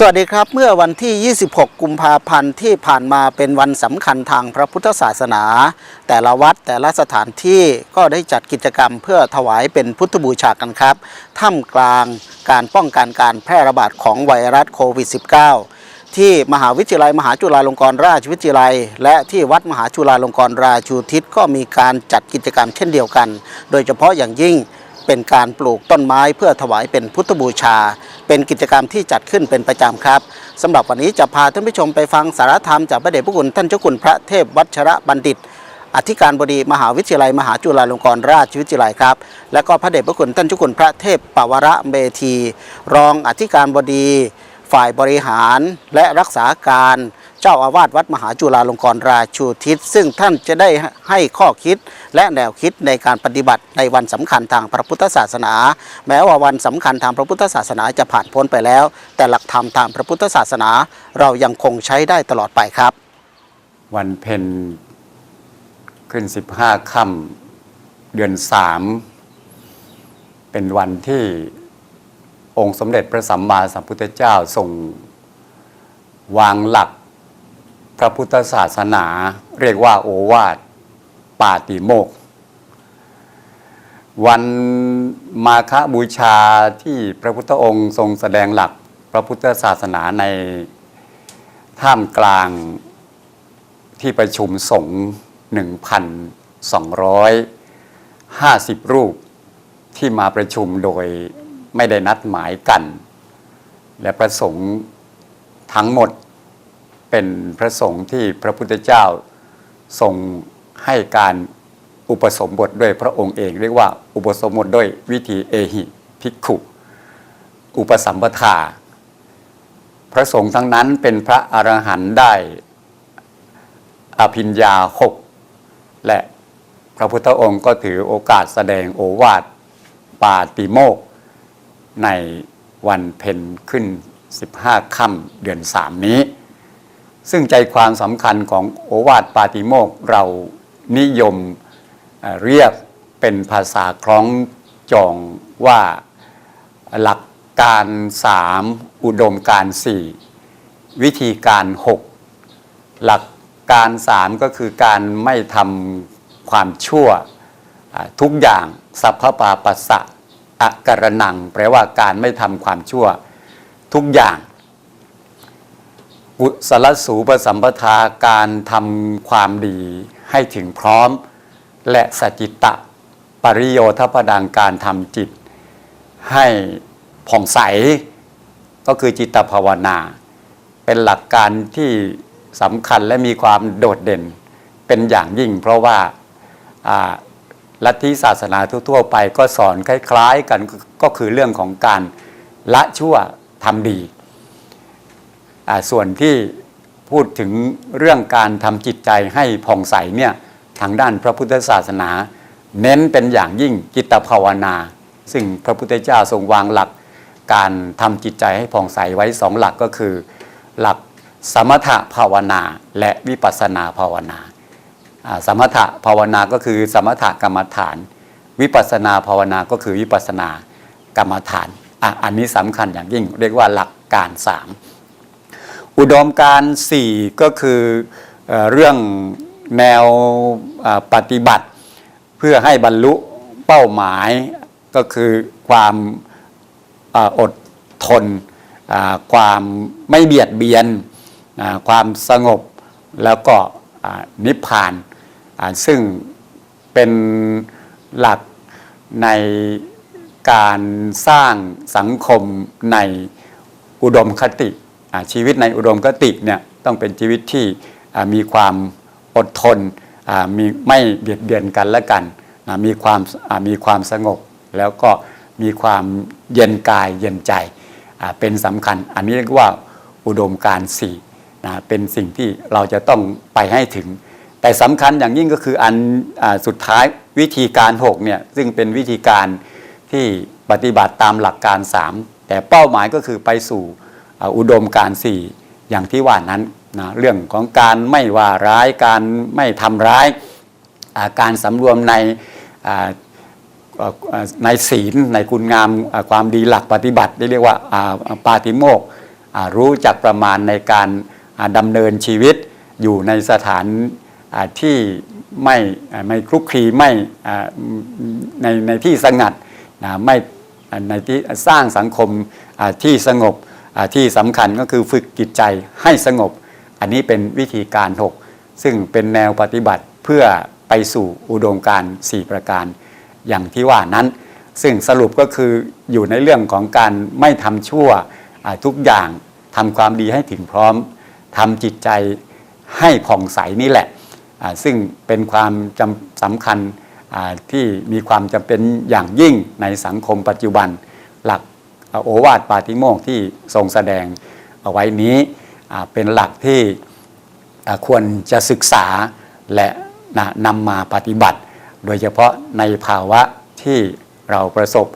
สวัสดีครับ เมื่อวันที่ 26 กุมภาพันธ์ที่ผ่านมาเป็นวันสำคัญทางพระพุทธศาสนา แต่ละวัดแต่ละสถานที่ก็ได้จัดกิจกรรมเพื่อถวายเป็นพุทธบูชากันครับท่ามกลางการป้องกันการแพร่ระบาดของไวรัสโควิด -19 ที่มหาวิทยาลัยมหาจุฬาลงกรณราชวิทยาลัย และที่วัดมหาจุฬาลงกรณราชูทิศก็มีการจัดกิจกรรมเช่นเดียวกัน โดยเฉพาะอย่างยิ่ง เป็นการปลูกต้นไม้เพื่อถวายเป็นพุทธบูชา เป็นกิจกรรมที่จัดขึ้นเป็นประจำครับสำหรับวันนี้จะพาท่านผู้ชมไปฟังสารธรรมจากพระเดชพระคุณท่านเจ้าคุณพระเทพวัชระบัณฑิต อธิการบดีมหาวิทยาลัย มหาจุฬาลงกรณราชวิทยาลัยครับ และก็พระเดชพระคุณท่านเจ้าคุณพระเทพปวระเมธี รองอธิการบดี ฝ่ายบริหารและรักษาการ จ้าอาวาสวัดมหาจุฬาลงกรณราชูทิศ ซึ่งท่านจะได้ให้ข้อคิดและแนวคิดในการปฏิบัติในวันสำคัญทางพระพุทธศาสนา แม้ว่าวันสำคัญทางพระพุทธศาสนาจะผ่านพ้นไปแล้ว แต่หลักธรรมทางพระพุทธศาสนา เรายังคงใช้ได้ตลอดไปครับ วันเพ็ญขึ้นสิบห้าค่ำเดือนสามเป็นวันที่องค์สมเด็จพระสัมมาสัมพุทธเจ้าทรงวางหลัก พระพุทธศาสนา เรียกว่าโอวาทปาติโมกข์วันมาฆบูชาที่พระพุทธองค์ทรงแสดงหลักพระพุทธศาสนาในท่ามกลางที่ประชุมสงฆ์1,250 รูปที่มาประชุมโดยไม่ได้นัดหมายกัน และพระสงฆ์ทั้งหมด เป็นพระสงฆ์ที่พระพุทธเจ้าทรงให้การอุปสมบทด้วยพระองค์เอง เรียกว่าอุปสมบทด้วยวิธีเอหิภิกขุอุปสัมปทา พระสงฆ์ทั้งนั้นเป็นพระอรหันต์ได้อภิญญาหกและพระพุทธองค์ก็ถือโอกาสแสดงโอวาทปาติโมก ในวันเพ็ญขึ้น 15 ค่ำเดือนสามนี้ ซึ่งใจความสำคัญของโอวาทปาติโมกเรานิยมเรียกเป็นภาษาคล้องจองว่าหลักการสามอุดมการสี่วิธีการหกหลักการสามก็คือการไม่ทำความชั่วทุกอย่างสัพพปาปัสสะอะกรนัง แปลว่าการไม่ทำความชั่วทุกอย่าง กุศลสูปสัมปทาการทำความดีให้ถึงพร้อม และสจจิตตะปริโยทปดังการทำจิต ให้ผ่องใสก็คือจิตภาวนา เป็นหลักการที่สำคัญและมีความโดดเด่นเป็นอย่างยิ่ง เพราะว่าลัทธิศาสนาทั่วๆไปก็สอนคล้ายๆกันก็คือเรื่องของการละชั่วทำดี ส่วนที่พูดถึงเรื่องการทำจิตใจให้ผ่องใสเนี่ยทางด้านพระพุทธศาสนา เน้นเป็นอย่างยิ่งจิตภาวนา ซึ่งพระพุทธเจ้าทรงวางหลัก การทำจิตใจให้ผ่องใสไว้สองหลักก็คือ หลักสมถภาวนาและวิปัสนาภาวนา สมถภาวนาก็คือสมถกรรมฐาน วิปัสนาภาวนาก็คือวิปัสนากรรมฐานออันนี้สำคัญอย่างยิ่งเรียกว่าหลักการสาม อุดมการสี่ก็คือเอเรื่องแนวปฏิบัติ เพื่อให้บรรลุเป้าหมายก็คือความอาอดทน ความไม่เบียดเบียน ความสงบแล้วก็นิพพานาซึ่งเป็นหลักในการสร้างสังคมในอุดมคติ ชีวิตในอุดมคติเนี่ยต้องเป็นชีวิตที่มีความอดทนมีไม่เบียดเบียนกันและกันมีความมีความสงบแล้วก็มีความเย็นกายเย็นใจเป็นสำคัญ อันนี้เรียกว่าอุดมการสี่นะเป็นสิ่งที่เราจะต้องไปให้ถึง แต่สำคัญอย่างยิ่งก็คืออันอสุดท้ายวิธีการ6เนี่ยซึ่งเป็นวิธีการที่ปฏิบัติตามหลักการ 3 แต่เป้าหมายก็คือไปสู่ อุดมการณ์4อย่างที่ว่านั้นนะเรื่องของการไม่ว่าร้ายการไม่ทำร้ายการสำรวมในในศีลในคุณงามความดีหลักปฏิบัติที่เรียกว่าปาติโมกรู้จักประมาณในการอ่าดำเนินชีวิตอยู่ในสถานที่ไม่ไม่คลุกคลีไม่ในในที่สงัดนะไม่ในที่สร้างสังคมที่สงบ ที่สำคัญก็คือฝึกจิตใจให้สงบ อันนี้เป็นวิธีการ 6 ซึ่งเป็นแนวปฏิบัติเพื่อไปสู่อุดมการณ์4ประการ อย่างที่ว่านั้น ซึ่งสรุปก็คืออยู่ในเรื่องของการไม่ทำชั่วทุกอย่างทำความดีให้ถึงพร้อมทำจิตใจให้ผ่องใสนี่แหละ ซึ่งเป็นความจำสำคัญที่มีความจำเป็นอย่างยิ่งในสังคมปัจจุบัน หลัก โอวาทปาติโมกข์ที่ทรงแสดงเอาไว้นี้เป็นหลักที่ควรจะศึกษาและนำมาปฏิบัติ โดยเฉพาะในภาวะที่เราประสบ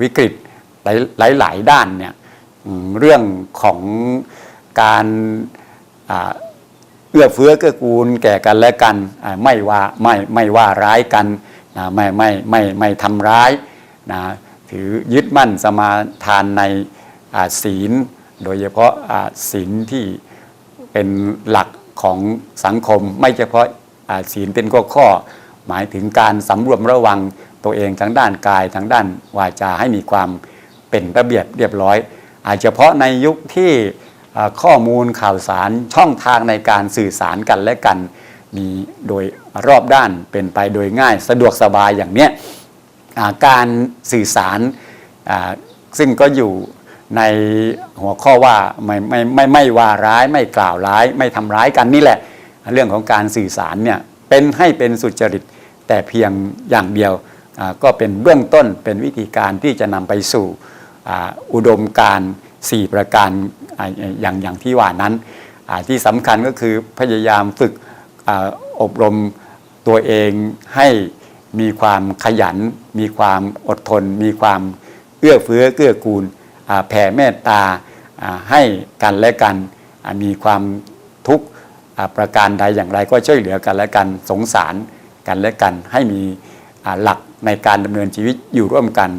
วิกฤตหลาย ๆ ด้านเนี่ยเรื่องของการเอื้อเฟื้อเกื้อกูลแก่กันและกันไม่ว่าไม่ไม่ว่าร้ายกันนะไม่ไม่ไม่ไม่ทำร้ายนะ ถือยึดมั่นสมาทานในศีล โดยเฉพาะศีลที่เป็นหลักของสังคม ไม่เฉพาะศีลเป็นข้อข้อ หมายถึงการสำรวมระวังตัวเองทั้งด้านกายทั้งด้านวาจาให้มีความเป็นระเบียบเรียบร้อย อาจเฉพาะในยุคที่ข้อมูลข่าวสารช่องทางในการสื่อสารกันและกัน มีโดยรอบด้านเป็นไปโดยง่ายสะดวกสบายอย่างเนี้ย การสื่อสารซึ่งก็อยู่ในหัวข้อว่าไม่ไม่ไม่ไม่ว่าร้ายไม่กล่าวร้าย ไม่ทำร้ายกันนี่แหละ เรื่องของการสื่อสารเนี่ยเป็นให้เป็นสุจริตแต่เพียงอย่างเดียวก็เป็นเบื้องต้นเป็นวิธีการที่จะนำไปสู่อุดมการณ์4ประการอย่างอย่างที่ว่านั้นที่สำคัญก็คือพยายามฝึกอบรมตัวเองให้ มีความขยัน มีความอดทน มีความเอื้อเฟื้อเกื้อกูลแผ่เมตตาให้กันและกัน มีความทุกข์ประการใดอย่างไรก็ช่วยเหลือกันและกันสงสารกันและกัน ให้มีหลักในการดำเนินชีวิตอยู่ร่วมกัน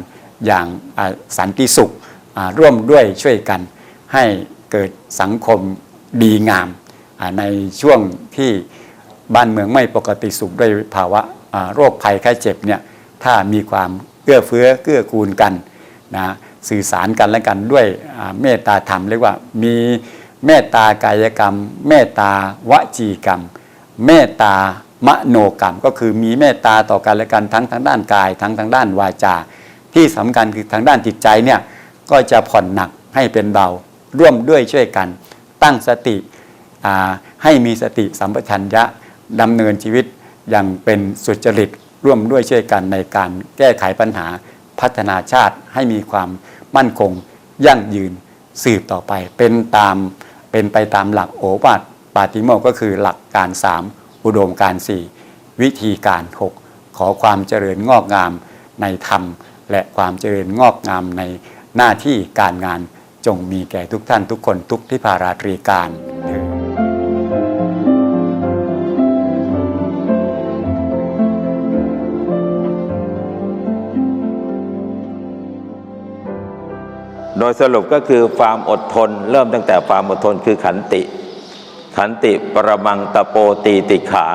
อย่างสันติสุขร่วมด้วยช่วยกัน ให้เกิดสังคมดีงามในช่วงที่บ้านเมืองไม่ปกติสุขด้วยภาวะ โรคภัยไข้เจ็บเนี่ยถ้ามีความเอื้อเฟื้อเกื้อกูลกันนะสื่อสารกันและกันด้วยเมตตาธรรมเรียกว่ามีเมตตากายกรรม เมตตาวจีกรรม เมตตามโนกรรม ก็คือมีเมตตาต่อกันและกันทั้งทางด้านกาย ทั้งทางด้านวาจา ที่สำคัญคือทางด้านจิตใจเนี่ยก็จะผ่อนหนักให้เป็นเบาร่วมด้วยช่วยกัน ตั้งสติให้มีสติสัมปชัญญะดำเนินชีวิต อย่างเป็นสุจริตร่วมด้วยช่วยกันในการแก้ไขปัญหาพัฒนาชาติให้มีความมั่นคง ยั่งยืนสืบต่อไป เป็นตามเป็นไปตามหลักโอวาทปาติโมก็คือหลักการ 3 อุดมการ 4 วิธีการ 6 ขอความเจริญงอกงามในธรรม และความเจริญงอกงามในหน้าที่การงานจงมีแก่ทุกท่านทุกคนทุกที่ภาราตรีการ โดยสรุปก็คือความอดทน เริ่มตั้งแต่ความอดทนคือขันติ ขันติปรมังตะโปตีติขา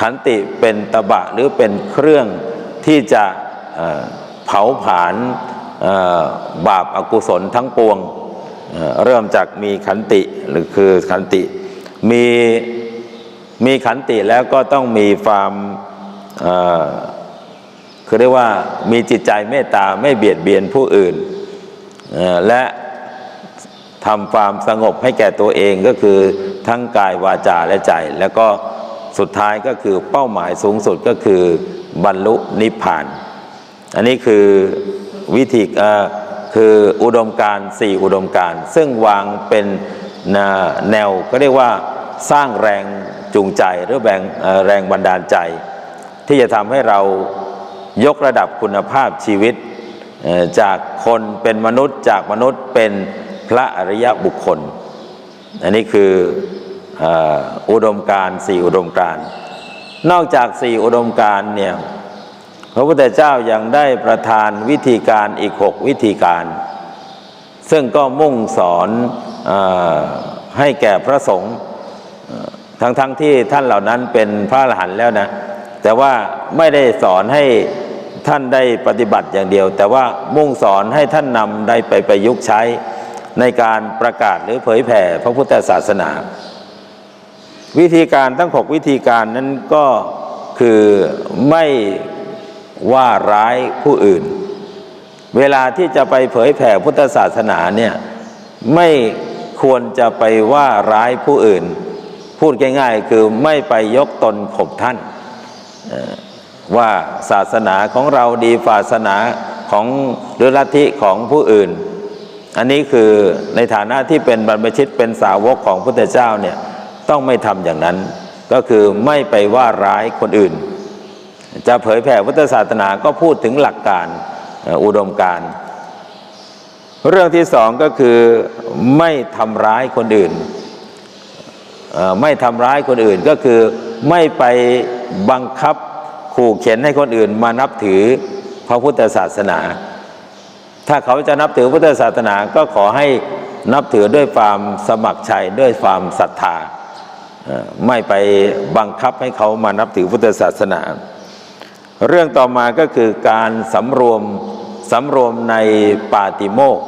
ขันติเป็นตะบะหรือเป็นเครื่องที่จะเผาผลาญบาปอากุศลทั้งปวงเเริ่มจากมีขันติหรือคือขันติมีมีขันติแล้วก็ต้องมีความคือเรียกว่ามีจิตใจเมตตาไม่เบียดเบียนผู้อื่น และทำความสงบให้แก่ตัวเองก็คือทั้งกายวาจาและใจ แล้วก็สุดท้ายก็คือเป้าหมายสูงสุดก็คือบรรลุนิพพาน อันนี้คือวิธีคืออุดมการ์สี่อุดมการ์ซึ่งวางเป็นแนวก็เรียกว่าสร้างแรงจูงใจหรือแรงแรงบันดาลใจ ที่จะทำให้เรายกระดับคุณภาพชีวิต จากคนเป็นมนุษย์จากมนุษย์เป็นพระอริยบุคคล อันนี้คืออุดมการสี่อุดมการ นอกจากสี่อุดมการเนี่ยพระพุทธเจ้ายังได้ประทานวิธีการอีกหกวิธีการ ซึ่งก็มุ่งสอนอให้แก่พระสงฆ์ทั้งๆทที่ท่านเหล่านั้นเป็นพระอรหันต์แล้วนะ แต่ว่าไม่ได้สอนให้ ท่านได้ปฏิบัติอย่างเดียว แต่ว่ามุ่งสอนให้ท่านนำได้ไปประยุกต์ใช้ในการประกาศหรือเผยแผ่พระพุทธศาสนา วิธีการทั้งหกวิธีการนั้นก็คือไม่ว่าร้ายผู้อื่น เวลาที่จะไปเผยแผ่พุทธศาสนาเนี่ยไม่ควรจะไปว่าร้ายผู้อื่น พูดง่ายๆ คือไม่ไปยกตนข่มท่านเว่าศาสนาของเราดีศาสนาของหรือลัทธิของผู้อื่น อันนี้คือในฐานะที่เป็นบรรพชิตเป็นสาวกของพุทธเจ้าเนี่ยต้องไม่ทำอย่างนั้น ก็คือไม่ไปว่าร้ายคนอื่น จะเผยแผ่พุทธศาสนาก็พูดถึงหลักการอุดมการเรื่องที่สองก็คือไม่ทำร้ายคนอื่น ไม่ทำร้ายคนอื่นก็คือไม่ไปบังคับ ขู่เข็นให้คนอื่นมานับถือพระพุทธศาสนา ถ้าเขาจะนับถือพุทธศาสนาก็ขอให้นับถือด้วยความสมัครใจด้วยความศรัทธาไม่ไปบังคับให้เขามานับถือพุทธศาสนา เรื่องต่อมาก็คือการสำรวมสำรวมในปาติโมก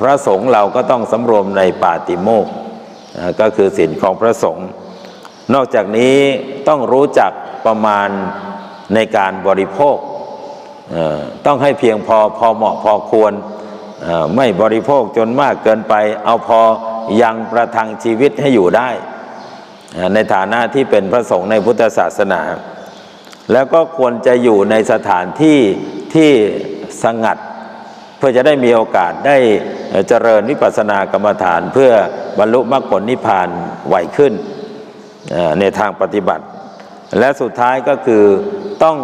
พระสงฆ์เราก็ต้องสำรวมในปาติโมกก็คือศีลของพระสงฆ์นอกจากนี้ต้องรู้จัก ประมาณในการบริโภค ต้องให้เพียงพอพอเหมาะพอควร ไม่บริโภคจนมากเกินไป เอาพอยังประทังชีวิตให้อยู่ได้ ในฐานะที่เป็นพระสงฆ์ในพุทธศาสนา แล้วก็ควรจะอยู่ในสถานที่ที่สงัด เพื่อจะได้มีโอกาสได้เจริญวิปัสสนากรรมฐาน เพื่อบรรลุมรรคผลนิพพานไวขึ้นในทางปฏิบัติ และสุดท้ายก็คือต้อง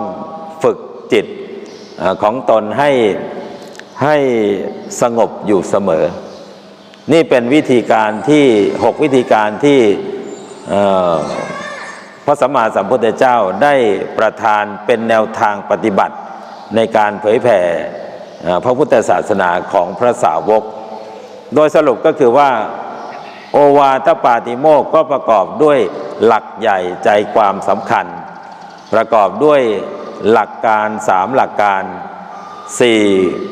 ฝึกจิตของตนให้ให้สงบอยู่เสมอ นี่เป็นวิธีการที่หกวิธีการที่พระสัมมาสัมพุทธเจ้าได้ประทานเป็นแนวทางปฏิบัติในการเผยแผ่พระพุทธศาสนาของพระสาวก โดยสรุปก็คือว่า โอวาทปาติโมกก็ประกอบด้วย หลักใหญ่ใจความสำคัญ ประกอบด้วยหลักการสามหลักการสี่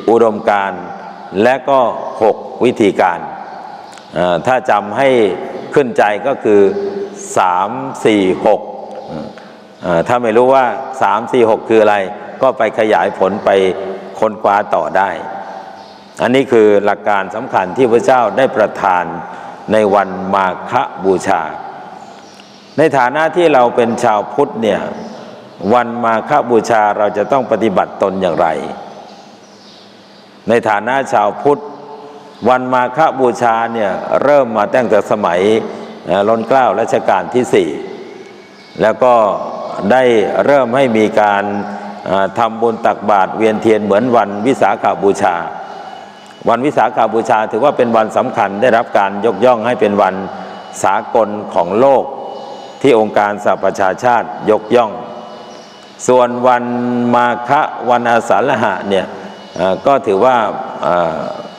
อุดมการและก็หกวิธีการ ถ้าจำให้ขึ้นใจก็คือ3 4 6เอ่อถ้าไม่รู้ว่า3 4 6คืออะไร ก็ไปขยายผลไปค้นคว้าต่อได้ อันนี้คือหลักการสำคัญที่พระเจ้าได้ประทานในวันมาฆบูชา ในฐานะที่เราเป็นชาวพุทธเนี่ยวันมาฆบูชาเราจะต้องปฏิบัติตนอย่างไร ในฐานะชาวพุทธ วันมาฆบูชาเนี่ยเริ่มมาตั้งแต่สมัยรัชเกล้ารัชกาลที่สี่แล้วก็ได้เริ่มให้มีการทำบุญตักบาตรเวียนเทียนเหมือนวันวิสาขาบูชา วันวิสาขาบูชาถือว่าเป็นวันสำคัญได้รับการยกย่องให้เป็นวันสากลของโลก ที่องค์การสหประชาชาติยกย่อง ส่วนวันมาฆวันอาสาฬหะเนี่ยก็ถือว่า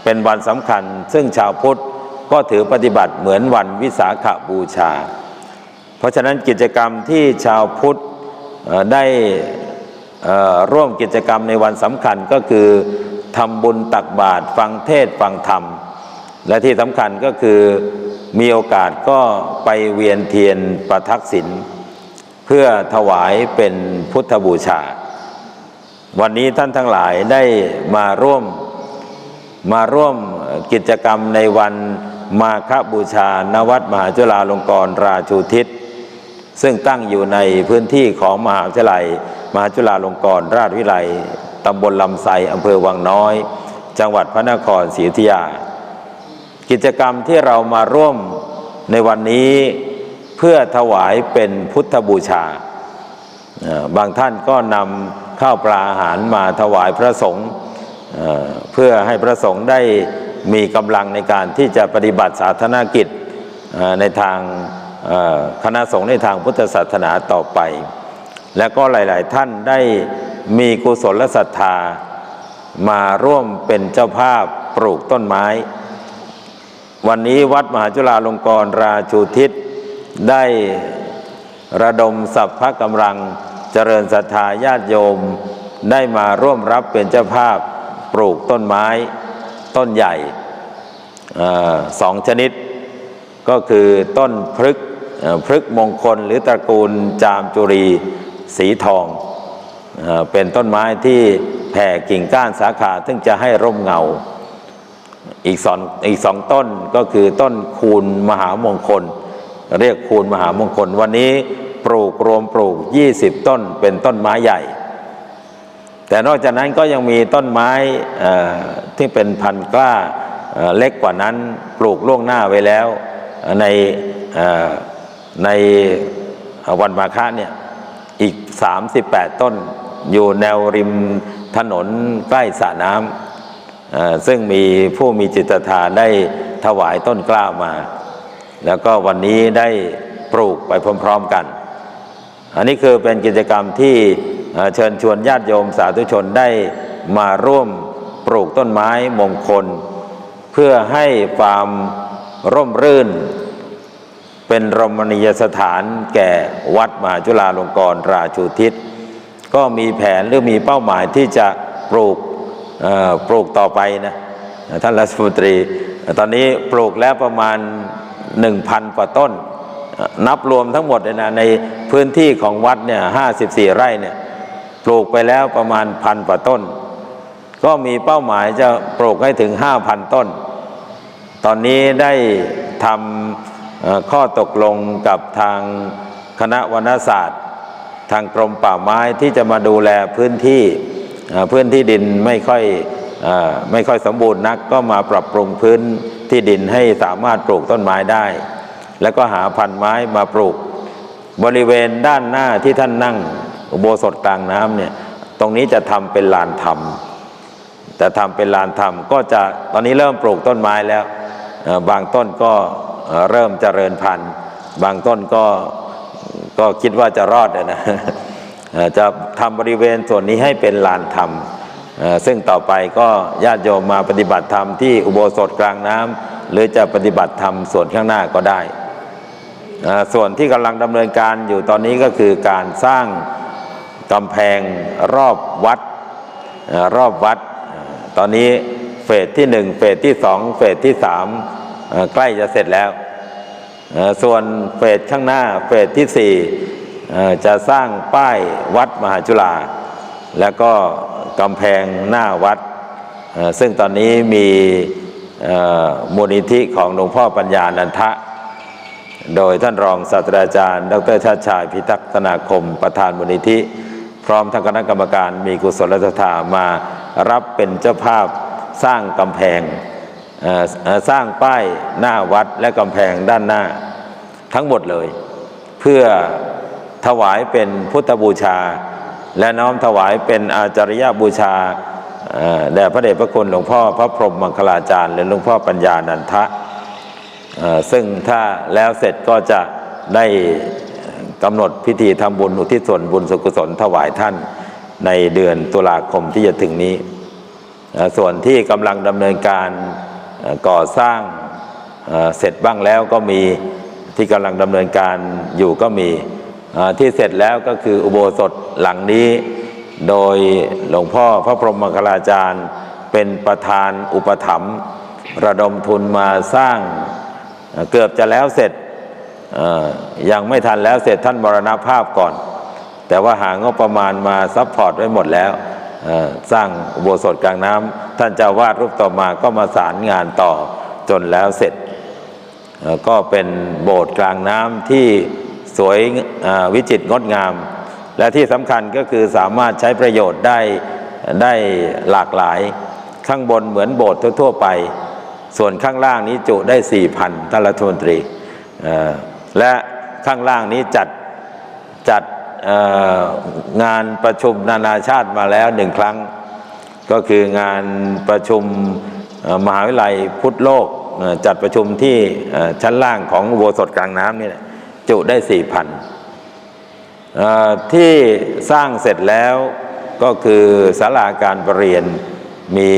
เป็นวันสำคัญ ซึ่งชาวพุทธก็ถือปฏิบัติเหมือนวันวิสาขบูชา เพราะฉะนั้นกิจกรรมที่ชาวพุทธได้ร่วมกิจกรรมในวันสำคัญก็คือทำบุญตักบาตรฟังเทศฟังธรรม และที่สำคัญก็คือ มีโอกาสก็ไปเวียนเทียนประทักษิณเพื่อถวายเป็นพุทธบูชา วันนี้ท่านทั้งหลายได้มาร่วมมาร่วมกิจกรรมในวันมาฆบูชาณวัดมหาจุฬาลงกรณราชูทิศ ซึ่งตั้งอยู่ในพื้นที่ของมหาวิทยาลัย มหาจุฬาลงกรณราชวิไลตำบลลำไทรอำเภอวังน้อย จังหวัดพระนครศรีอยุธยา กิจกรรมที่เรามาร่วมในวันนี้เพื่อถวายเป็นพุทธบูชา บางท่านก็นำข้าวปลาอาหารมาถวายพระสงฆ์เพื่อให้พระสงฆ์ได้มีกำลังในการที่จะปฏิบัติสาธารณกิจในทางคณะสงฆ์ในทางพุทธศาสนาต่อไป และก็หลาย ๆ ท่านได้มีกุศลศรัทธามาร่วมเป็นเจ้าภาพปลูกต้นไม้ วันนี้วัดมหาจุฬาลงกรณราชูทิศ ได้ระดมสัพพะกำลังเจริญศรัทธาญาติโยม ได้มาร่วมรับเป็นเจ้าภาพปลูกต้นไม้ต้นใหญ่สองชนิด ก็คือต้นพฤกพฤกมงคลหรือตระกูลจามจุรีสีทองเอ่อเป็นต้นไม้ที่แผ่กิ่งก้านสาขาซึ่งจะให้ร่มเงา อีกสองอีกสองต้นก็คือต้นคูณมหามงคล เรียกคูณมหามงคล วันนี้ปลูกรวมปลูก 20 ต้นเป็นต้นไม้ใหญ่ แต่นอกจากนั้นก็ยังมีต้นไม้ที่เป็นพันกล้าเล็กกว่านั้นปลูกล่วงหน้าไว้แล้วในในวันมาฆะเนี่ยอีก 38 ต้นอยู่แนวริมถนนใกล้สระน้ำ ซึ่งมีผู้มีจิตศรัทธาได้ถวายต้นกล้ามา แล้วก็วันนี้ได้ปลูกไปพร้อมๆกัน อันนี้คือเป็นกิจกรรมที่เชิญชวนญาติโยมสาธุชนได้มาร่วมปลูกต้นไม้มงคล เพื่อให้ความร่มรื่น เป็นรมณียสถานแก่วัดมหาจุฬาลงกรณราชูทิศ ก็มีแผนหรือมีเป้าหมายที่จะปลูก ปลูกต่อไปนะท่านรัฐมนตรี ตอนนี้ปลูกแล้วประมาณ 1,000กว่าต้น นับรวมทั้งหมดเลยนะในพื้นที่ของวัดเนี่ย54ไร่เนี่ยปลูกไปแล้วประมาณพันกว่าต้น ก็มีเป้าหมายจะปลูกให้ถึง5,000ต้น ตอนนี้ได้ทำข้อตกลงกับทางคณะวรรณศาสตร์ ทางกรมป่าไม้ที่จะมาดูแลพื้นที่ พื้นที่ดินไม่ค่อยอไม่ค่อยสมบูรณ์นักก็มาปรับปรุงพื้นที่ดินให้สามารถปลูกต้นไม้ได้ แล้วก็หาพันธุ์ไม้มาปลูก บริเวณด้านหน้าที่ท่านนั่งอุโบสถกลางน้ำเนี่ยตรงนี้จะทำเป็นลานธรรมแต่ทำเป็นลานธรรมก็จะตอนนี้เริ่มปลูกต้นไม้แล้วบางต้นก็เริ่มเจริญพันธุ์ บางต้นก็ก็คิดว่าจะรอดนะ จะทำบริเวณส่วนนี้ให้เป็นลานธรรม ซึ่งต่อไปก็ญาติโยมมาปฏิบัติธรรมที่อุโบสถกลางน้ำหรือจะปฏิบัติธรรมส่วนข้างหน้าก็ได้ ส่วนที่กำลังดำเนินการอยู่ตอนนี้ก็คือการสร้างกำแพงรอบวัดรอบวัด ตอนนี้เฟสที่หนึ่งเฟสที่สองเฟสที่สามใกล้จะเสร็จแล้ว ส่วนเฟสข้างหน้าเฟสที่สี่ จะสร้างป้ายวัดมหาจุฬาแล้วก็กำแพงหน้าวัด ซึ่งตอนนี้มีมูลนิธิของหลวงพ่อปัญญานันทะ โดยท่านรองศาสตราจารย์ ดรชาติชายพิทักษนาคมประธานมูลนิธิ พร้อมทั้งคณะกรรมการมีกุศลศรัทธามารับเป็นเจ้าภาพสร้างกำแพงสร้างป้ายหน้าวัดและกำแพงด้านหน้าทั้งหมดเลย เพื่อ ถวายเป็นพุทธบูชา และน้อมถวายเป็นอาจาริยบูชาแด่พระเดชพระคุณหลวงพ่อพระพรหมมังคลาจารย์หรือหลวงพ่อปัญญานันทะซึ่งถ้าแล้วเสร็จก็จะได้กำหนดพิธีทำบุญอุทิศส่วนบุญสุกุศลถวายท่านในเดือนตุลาคมที่จะถึงนี้ ส่วนที่กำลังดำเนินการก่อสร้างเสร็จบ้างแล้วก็มีที่กำลังดำเนินการอยู่ก็มี ที่เสร็จแล้วก็คืออุโบสถหลังนี้ โดยหลวงพ่อพระพรหมมคลาจารย์ เป็นประธานอุปถัมภ์ระดมทุนมาสร้างเกือบจะแล้วเสร็จยังไม่ทันแล้วเสร็จท่านมรณภาพก่อน แต่ว่าหางบประมาณมาซัพพอร์ตไว้หมดแล้วสร้างอุโบสถกลางน้ำท่านเจ้าวาดรูปต่อมาก็มาสารงานต่อจนแล้วเสร็จ ก็เป็นโบสถ์กลางน้ำที่ สวยวิจิตรงดงาม และที่สำคัญก็คือสามารถใช้ประโยชน์ได้ได้หลากหลาย ข้างบนเหมือนโบสถ์ทั่ว ๆ ไป ส่วนข้างล่างนี้จุได้4,000ท่านรัฐมนตรี และข้างล่างนี้จัดจัดงานประชุมนานาชาติมาแล้วหนึ่งครั้ง ก็คืองานประชุมมหาวิทยาลัยพุทธโลกจัดประชุมที่ชั้นล่างของอุโบสถกลางน้ำนี่แหละ จุได้4,000เอ่อที่สร้างเสร็จแล้วก็คือศาลาการประเรียนมี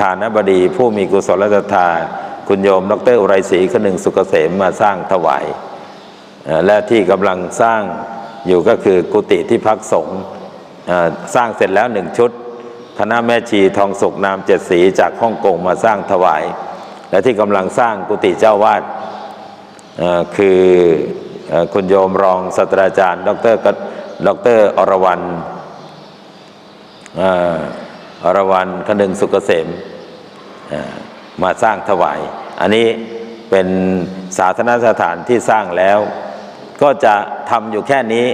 ฐานบดี ผู้มีกุศลศรัทธาคุณโยม ดรอุไรศรีขนึงสุกเกษมมาสร้างถวายและที่กำลังสร้างอยู่ก็คือกุฏิที่พักสงฆ์สร้างเสร็จแล้วหนึ่งชุด คณะแม่ชีทองสุกนามเจ็ดสีจากฮ่องกงมาสร้างถวาย และที่กำลังสร้างกุฏิเจ้าวาดคือ คุณโยมรองศาสตราจารย์ ดรดรอรวรรณเอ่อรวรรณคนึงสุกเกษมมาสร้างถวาย อันนี้เป็นสาธารณสถานที่สร้างแล้ว ก็จะทำอยู่แค่นี้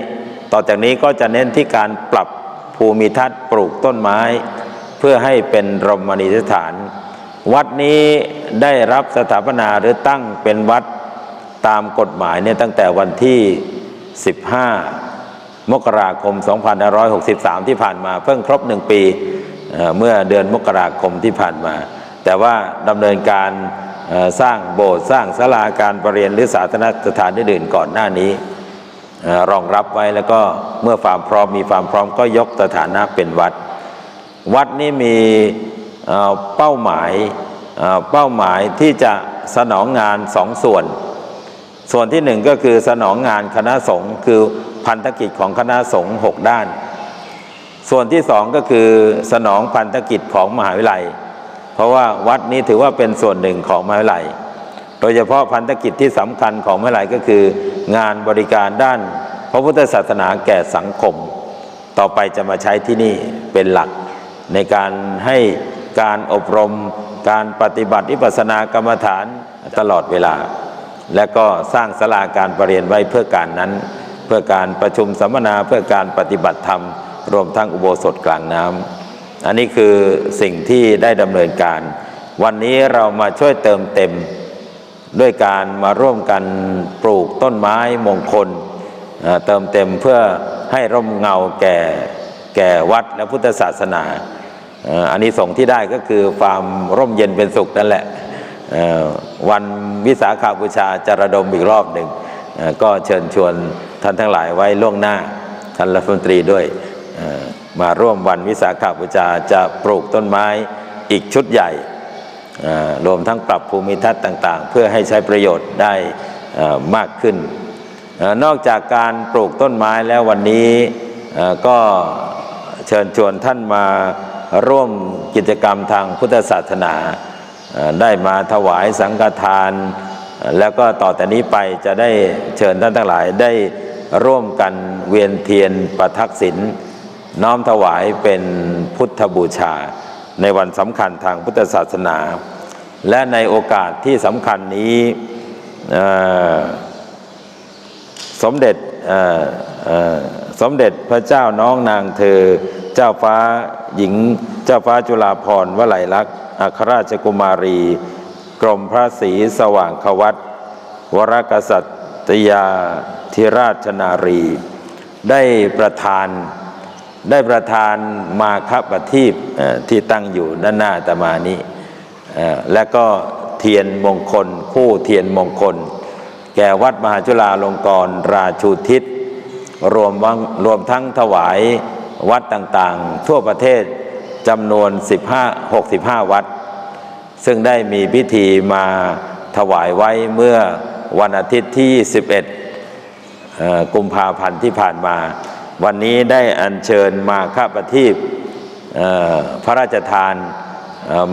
ต่อจากนี้ก็จะเน้นที่การปรับภูมิทัศน์ปลูกต้นไม้ เพื่อให้เป็นรมณีสถาน วัดนี้ได้รับสถาปนาหรือตั้งเป็นวัด ตามกฎหมายเนี่ยตั้งแต่วันที่ 15 มกราคม 2563 ที่ผ่านมา เพิ่งครบหนึ่งปีเมื่อเดือนมกราคมที่ผ่านมา แต่ว่าดำเนินการสร้างโบสถ์สร้างศาลาการประเรียนหรือสาธารณสถานอื่นก่อนหน้านี้รองรับไว้แล้วก็เมื่อความพร้อมมีความพร้อมก็ยกสถานะเป็นวัด วัดนี้มีเป้าหมายเป้าหมายที่จะสนองงานสองส่วน ส่วนที่หนึ่งก็คือสนองงานคณะสงฆ์คือพันธกิจของคณะสงฆ์หกด้าน ส่วนที่สองก็คือสนองพันธกิจของมหาวิทยาลัย เพราะว่าวัดนี้ถือว่าเป็นส่วนหนึ่งของมหาวิทยาลัย โดยเฉพาะพันธกิจที่สำคัญของมหาวิทยาลัยก็คือ งานบริการด้าน พระพุทธศาสนาแก่สังคม ต่อไปจะมาใช้ที่นี่เป็นหลัก ในการให้การอบรม การปฏิบัติวิปัสสนากรรมฐานตลอดเวลา และก็สร้างศาลาการประเรียนไว้เพื่อการนั้น เพื่อการประชุมสัมมนาเพื่อการปฏิบัติธรรม รวมทั้งอุโบสถกลางน้ำอันนี้คือสิ่งที่ได้ดำเนินการ วันนี้เรามาช่วยเติมเต็ม ด้วยการมาร่วมกันปลูกต้นไม้มงคล เติมเต็มเพื่อให้ร่มเงาแก่แก่วัดและพุทธศาสนาอันนี้ส่งที่ได้ก็คือความร่มเย็นเป็นสุขนั่นแหละ วันวิสาขาบูชาจะระดมอีกรอบหนึ่ง ก็เชิญชวนท่านทั้งหลายไว้ล่วงหน้า ท่านรัฐมนตรีด้วยมาร่วมวันวิสาขาบูชาจะปลูกต้นไม้อีกชุดใหญ่รวมทั้งปรับภูมิทัศน์ต่างๆ เพื่อให้ใช้ประโยชน์ได้มากขึ้น นอกจากการปลูกต้นไม้แล้ววันนี้ก็เชิญชวนท่านมาร่วมกิจกรรมทางพุทธศาสนา ได้มาถวายสังฆทาน แล้วก็ต่อแต่นี้ไปจะได้เชิญท่านทั้งหลายได้ร่วมกันเวียนเทียนประทักษิณน้อมถวายเป็นพุทธบูชา ในวันสำคัญทางพุทธศาสนา และในโอกาสที่สำคัญนี้สมเด็จสมเด็จพระเจ้าน้องนางเธอ เจ้าฟ้าหญิงเจ้าฟ้าจุฬาภรณ์วลัยลักษณ์อัครราชกุมารี กรมพระศรีสว่างควัตวรกษัตยาธิราชนารี ได้ประทานได้ประทานมาคปทีปที่ตั้งอยู่ด้านหน้าตมานี้และก็เทียนมงคล คู่เทียนมงคล แก่วัดมหาจุฬาลงกรณราชูทิศรวมวรวมทั้งถวาย วัดต่างๆ ทั่วประเทศจำนวน 15 65 วัด ซึ่งได้มีพิธีมาถวายไว้เมื่อวันอาทิตย์ที่ 11เอ่อกุมภาพันธ์ที่ผ่านมา วันนี้ได้อัญเชิญมาข้าประทีปเอ่อพระราชทาน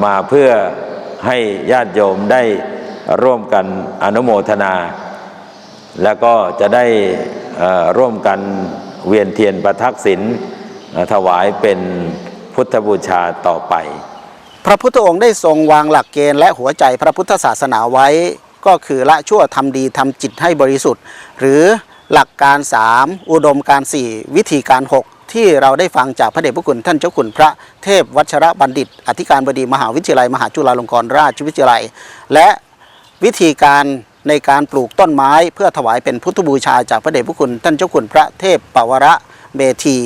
มาเพื่อให้ญาติโยมได้ร่วมกันอนุโมทนา แล้วก็จะได้ร่วมกันเวียนเทียนประทักษิณ ถวายเป็นพุทธบูชาต่อไป พระพุทธองค์ได้ทรงวางหลักเกณฑ์และหัวใจพระพุทธศาสนาไว้ ก็คือละชั่วทำดีทำจิตให้บริสุทธิ์ หรือหลักการ 3 อุดมการ 4 วิธีการ 6 ที่ที่เราได้ฟังจากพระเดชพระคุณท่านเจ้าคุณพระเทพวัชระบัณฑิต อธิการบดีมหาวิทยาลัย มหาจุฬาลงกรณราชวิทยาลัย และวิธีการในการปลูกต้นไม้เพื่อถวายเป็นพุทธบูชาจากพระเดชพระคุณท่านเจ้าคุณพระเทพปวระเมธี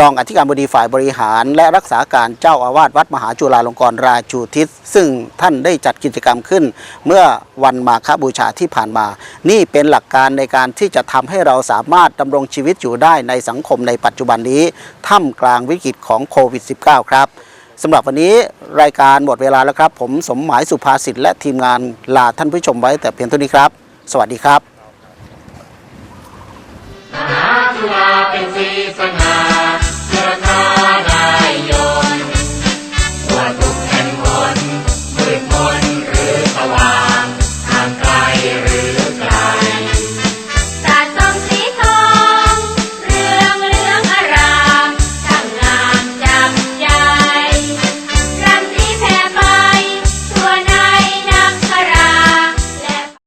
รองอธิการบดีฝ่ายบริหาร และรักษาการเจ้าอาวาสวัดมหาจุฬาลงกรณราชูทิศซึ่งท่านได้จัดกิจกรรมขึ้น เมื่อวันมาฆบูชาที่ผ่านมา นี่เป็นหลักการในการที่จะทำให้เราสามารถดำรงชีวิตอยู่ได้ในสังคมในปัจจุบันนี้ท่ามกลางวิกฤตของโควิด -19 ครับสำหรับวันนี้รายการหมดเวลาแล้วครับ ผมสมหมายสุภาษิตและทีมงานลาท่านผู้ชมไว้แต่เพียงเท่านี้ครับ สวัสดีครับ จุฬาเป็นสีสง่า